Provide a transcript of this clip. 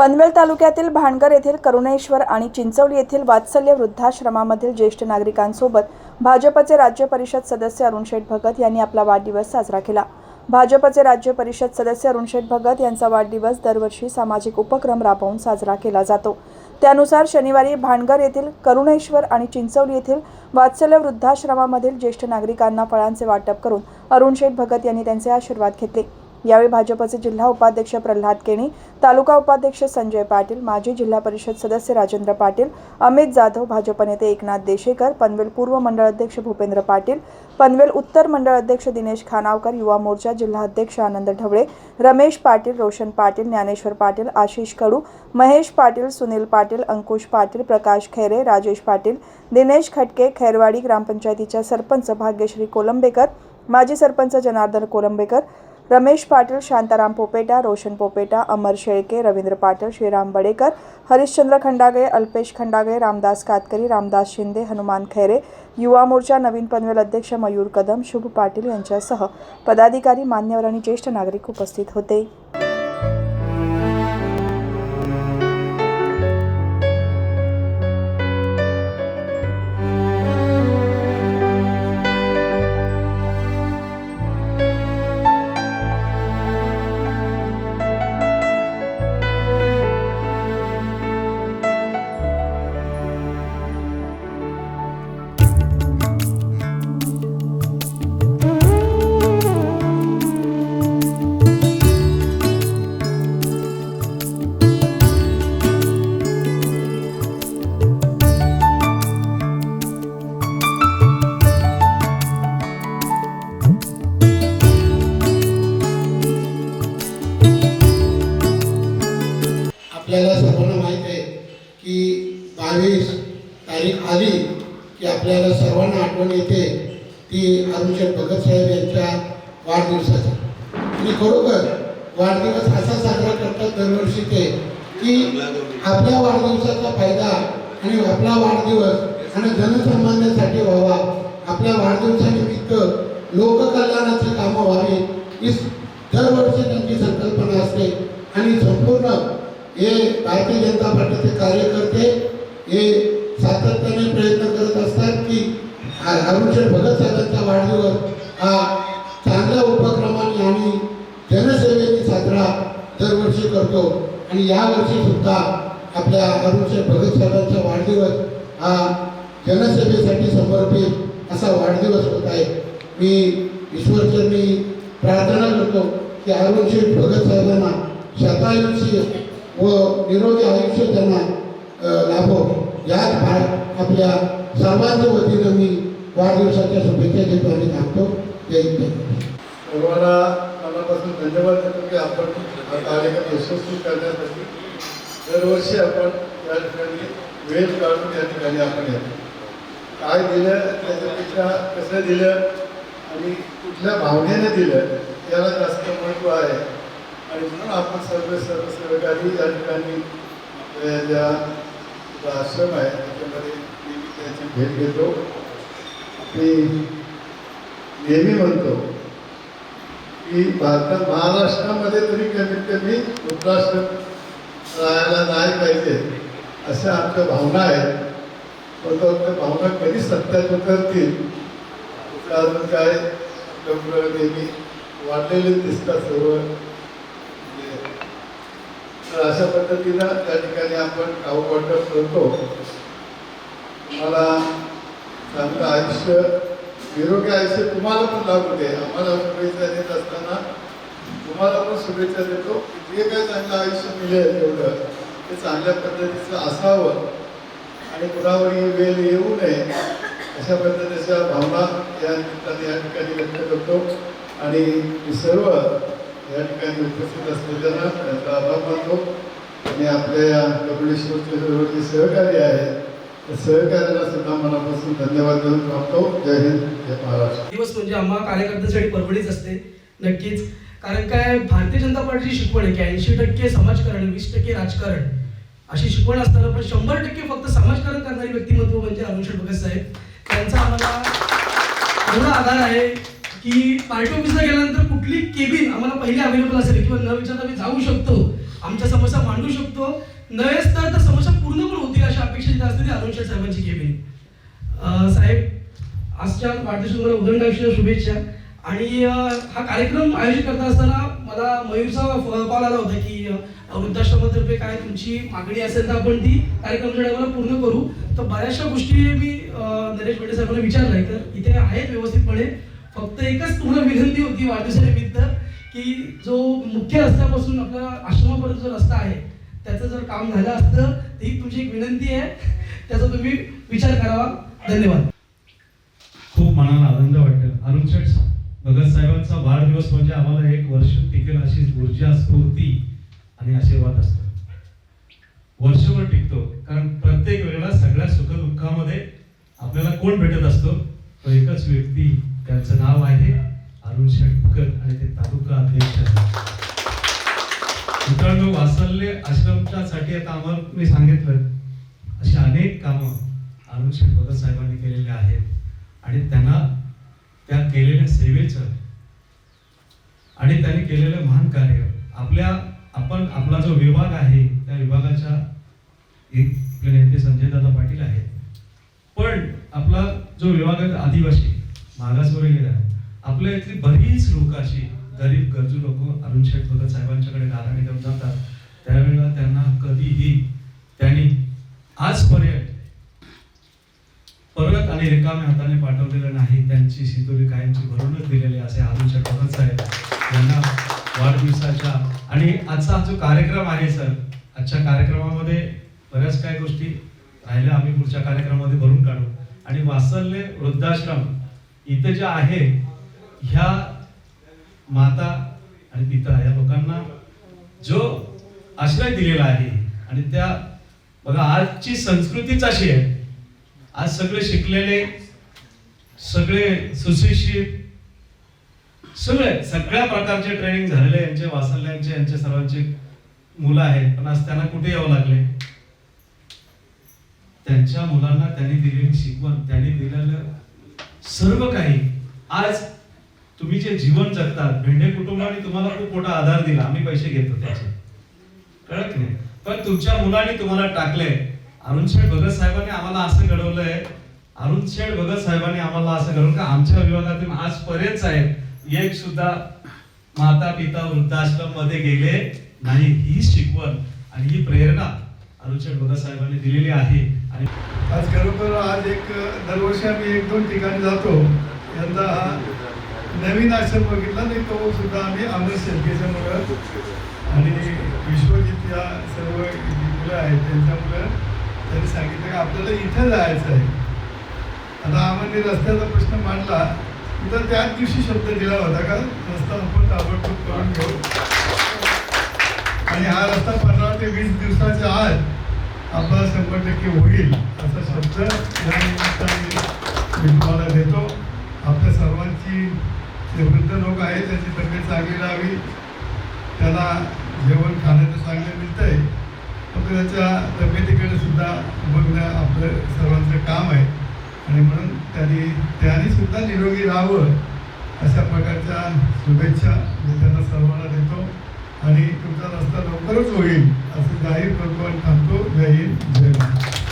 पनवेल तालुक्यातील भानगर येथील करुणेश्वर आणि चिंचवली येथील वात्सल्य वृद्धाश्रमामधील ज्येष्ठ नागरिकांसोबत भाजपचे राज्य परिषद सदस्य अरुणशेठ भगत यांनी आपला वाढदिवस साजरा केला. भाजपचे राज्य परिषद सदस्य अरुणशेठ भगत यांचा वाढदिवस दरवर्षी सामाजिक उपक्रम राबवून साजरा केला जातो. त्यानुसार शनिवारी भानगर येथील करुणेश्वर आणि चिंचवली येथील वात्सल्य वृद्धाश्रमामधील ज्येष्ठ नागरिकांना फळांचे वाटप करून अरुणशेठ भगत यांनी त्यांचे आशीर्वाद घेतले. यावेळी भाजपचे जिल्हा उपाध्यक्ष प्रल्हाद केणी तालुका उपाध्यक्ष संजय पाटील माजी जिल्हा परिषद सदस्य राजेंद्र पाटील अमित जाधव भाजप नेते एकनाथ देशेकर पनवेल पूर्व मंडळ अध्यक्ष भूपेंद्र पाटील पनवेल उत्तर मंडळ अध्यक्ष दिनेश खानावकर युवा मोर्चा जिल्हा अध्यक्ष आनंद ढवळे रमेश पाटील रोशन पाटील ज्ञानेश्वर पाटील आशिष कडू महेश पाटील सुनील पाटील अंकुश पाटील प्रकाश खैरे राजेश पाटील दिनेश खटके खैरवाडी ग्रामपंचायतीच्या सरपंच भाग्यश्री कोलंबेकर माजी सरपंच जनार्दन कोलंबेकर रमेश पाटील शांताराम पोपेटा रोशन पोपेटा अमर शेळके रवींद्र पाटील श्रीराम बडेकर हरिश्चंद्र खंडागळे अल्पेश खंडागळे रामदास कातकरी रामदास शिंदे हनुमान खैरे युवा मोर्चा नवीन पनवेल अध्यक्ष मयूर कदम शुभ पाटील यांच्यासह पदाधिकारी मान्यवर आणि ज्येष्ठ नागरिक उपस्थित होते. सर्वांना आठवण येते ती अरुणशेठ भगतसाहेब यांच्या वाढदिवसाची. आणि खरोखर वाढदिवस असा साजरा करतात दरवर्षी ते की आपल्या वाढदिवसाचा फायदा आणि आपला वाढदिवस आणि जनसामान्यासाठी व्हावा. आपल्या वाढदिवसानिमित्त लोककल्याणाची कामं व्हावी ही दरवर्षी त्यांची संकल्पना असते. आणि संपूर्ण हे भारतीय जनता पार्टीचे कार्यकर्ते हे सातत्याने प्रयत्न करत असतात की हा भगत साहेबांचा वाढदिवस हा चांगल्या उपक्रमाने आम्ही जनसेवेने साजरा दरवर्षी करतो. आणि यावर्षी सुद्धा आपल्या अरुणशेठ भगत साहेबांचा वाढदिवस हा जनसेवेसाठी समर्पित असा वाढदिवस होत आहे. मी ईश्वरचरणी प्रार्थना करतो की अरुणशेठ भगत साहेबांना शतायुषी व निरोगी आयुष्य त्यांना तुमच्या सर्वांच्या वतीनं मी वाढदिवसाच्या शुभेच्छा देतो आणि थांबतो जय सर्वांना मनापासून धन्यवाद देतो की आपण हा कार्यक्रम यशस्वी करण्यासाठी दरवर्षी आपण या ठिकाणी वेळ काढून या ठिकाणी आपण येतो. काय दिलं त्याच्यापेक्षा कसं दिलं आणि कुठल्या भावनेने दिलं याला जास्त महत्त्व आहे. आणि म्हणून आपण सर्व सर्व सहकारी या ठिकाणी आपल्या ज्या आश्रम आहे त्याच्यामध्ये त्याची भेट घेतो. मी नेहमी म्हणतो की भारतात महाराष्ट्रामध्ये तरी कमीत कमी वृद्धाश्रम राहायला नाही पाहिजे अशा आमच्या भावना आहेत पण आमच्या त्या भावना कधी सत्यात उतरतील कारण काय? आपल्याकडं नेहमी वाढलेले दिसतात सर्व. म्हणजे तर अशा पद्धतीनं त्या ठिकाणी आपण काऊ वाटप करतो. मला चांगलं आयुष्य निरोगी आयुष्य तुम्हाला पण लाभू दे. आम्हाला शुभेच्छा देत असताना तुम्हाला पण शुभेच्छा देतो की जे काय चांगलं आयुष्य मिळेल तेवढं ते चांगल्या पद्धतीचं असावं आणि कुणावरही वेळ येऊ नये. अशा पद्धतीच्या भावना या निमित्ताने या ठिकाणी व्यक्त करतो. आणि मी सर्व या ठिकाणी उपस्थित असलेल्यांना त्यांचा आभार मानतो. आणि आपल्या या कपिलेश्वरचे जे सहकारी आहेत. सहकार्याला सुद्धा मनापासून धन्यवाद देऊन थांबतो. जय हिंद जय महाराष्ट्र. दिवस म्हणजे आम्हा कार्यकर्त्यांसाठी परवडीच असते. नक्कीच. कारण काय भारतीय जनता पार्टीची शिकवण आहे की ऐंशी टक्के समाजकारण वीस टक्के राजकारण. अशी शिकवण असताना पण शंभर टक्के फक्त समाजकारण करणारी व्यक्तिमत्व म्हणजे अनुषण भगत साहेब. त्यांचा आम्हाला एवढा आधार आहे की पार्टी ऑफिसला गेल्यानंतर कुठली केबिन आम्हाला पहिले अवेलेबल असेल किंवा न विचारता आम्ही जाऊ शकतो. आमच्या समस्या मांडू शकतो. नव्हेच तर समस्या पूर्ण पण होतील अशी अपेक्षा जास्त असते ती अरुण शेठ साहेबांची केली. साहेब आजच्या वाढदिवसाला तुम्हाला उदंडाविषयी शुभेच्छा. आणि हा कार्यक्रम आयोजित करत असताना मला मयूरचा कॉल आला होता की वृद्धाश्रमातर्फे काय तुमची मागणी असेल तर आपण ती कार्यक्रमाच्या मला पूर्ण करू. तर बऱ्याचशा गोष्टी मी नरेश बेटे साहेबांना विचारल्या तर इथे आहेत व्यवस्थितपणे. फक्त एकच तुम्हाला विनंती होती वाढदिवसानिमित्त की जो मुख्य रस्त्यापासून आपला आश्रमापर्यंत जो रस्ता आहे त्याचं जर काम झालं असतं तर ही तुमची एक विनंती आहे. त्याचा तुम्ही विचार करावा. धन्यवाद. खूप मनाला आनंद वाटतो. अरुण शेठ भगत साहेबांचा वाढदिवस म्हणजे आम्हाला एक वर्ष टिकेल अशी ऊर्जा स्फूर्ती आणि आशीर्वाद असतो. वर्षभर टिकतो. कारण प्रत्येक वेळेला सगळ्या सुखदुःखामध्ये आपल्याला कोण भेटत असतो? तो एकच व्यक्ती. त्यांचं नाव आहे अरुण शेठ भगत आणि ते तालुका अध्यक्ष मित्रांनो वासल्य आश्रमच्यासाठी आता आम्हाला मी सांगितलं अशी अनेक कामं अरुण भगत साहेबांनी केलेली आहेत. आणि त्यांना त्या केलेल्या सेवेचं आणि त्यांनी केलेलं महान कार्य आपल्या आपण आपला जो विभाग आहे त्या विभागाच्या एक आपले नेते संजय दादा पाटील आहेत. पण आपला जो विभाग आहे आदिवासी मागासवर्गीय आहे आपल्या इथली बरीच लोक अशी गरीब गरजू लोक अरुण शेठ भगत साहेबांच्याकडे गाराने घेऊन जातात. त्यावेळेला त्यांना कधीही त्यांनी आजपर्यंत परत आणि रिकाम्या हाताने पाठवलेलं नाही. त्यांची शितोरी कायमची भरूनच दिलेली असे अरुण शेठ भगत साहेब यांना वाढदिवसाच्या आणि आजचा जो कार्यक्रम आहे सर आजच्या कार्यक्रमामध्ये बऱ्याच काही गोष्टी राहिल्या आम्ही पुढच्या कार्यक्रमामध्ये भरून काढू. आणि वासल्य वृद्धाश्रम इथं जे आहे ह्या माता आणि पिता या लोकांना जो आश्रय दिलेला आहे. आणि त्या बघा आजची संस्कृतीच अशी आहे. आज सगळे शिकलेले सगळे सुशिक्षित सगळे सगळ्या प्रकारचे ट्रेनिंग झालेले यांचे वासल्यांचे यांचे सर्वांचे मुलं आहेत. पण आज त्यांना कुठे यावं लागले? त्यांच्या मुलांना त्यांनी दिलेली शिकवण त्यांनी दिलेलं सर्व काही आज तुम्ही जे जीवन जगतात भेंडे कुटुंबाने तुम्हाला खूप मोठा आधार दिला. आम्ही पैसे घेतो त्याचे. कळत नाही. पण तुमच्या मुलांनी तुम्हाला टाकले अरुण शेठ भगत साहेबांनी आम्हाला असं घडवलंय. अरुण शेठ भगत साहेबांनी आम्हाला असं घडवलं का आमच्या विभागातून आजपर्यंत साहेब एक सुद्धा माता पिता वृद्धाश्रममध्ये गेले नाही. ही शिकवण आणि ही प्रेरणा अरुण शेठ भगत साहेबांनी दिलेली आहे. आणि आज खरोखर आज एक दरवर्षी आम्ही एक दोन ठिकाणी जातो. यंदा नवीन आश्रम बघितला नाही तो सुद्धा आम्ही अमर शेळकेच्या मुलं आणि विश्वजित या सर्व मुलं आहेत त्यांच्यामुळं त्यांनी सांगितलं की आपल्याला इथं जायचं आहे. आता आम्हाला रस्त्याचा प्रश्न मांडला तर त्याच दिवशी शब्द दिला होता का रस्ता आपण ताबडतोब करून घेऊ. आणि हा रस्ता पंधरा ते वीस दिवसाच्या आत आपला शंभर टक्के होईल असा शब्द या निमित्ताने मी तुम्हाला देतो. आपल्या सर्वांची जे वृद्ध लोक आहेत त्यांची तब्येत चांगली राहावी. त्याला जेवण खाण्याचं चांगलं मिळतंय. फक्त त्याच्या तब्येतीकडे सुद्धा बघणं आपलं सर्वांचं काम आहे. आणि म्हणून त्यांनी त्यांनी सुद्धा निरोगी राहावं अशा प्रकारच्या शुभेच्छा मी त्यांना सर्वांना देतो. आणि तुमचा रस्ता लवकरच होईल असं जाहीर करतो आणि थांबतो जय हिंद जय महाराष्ट्र.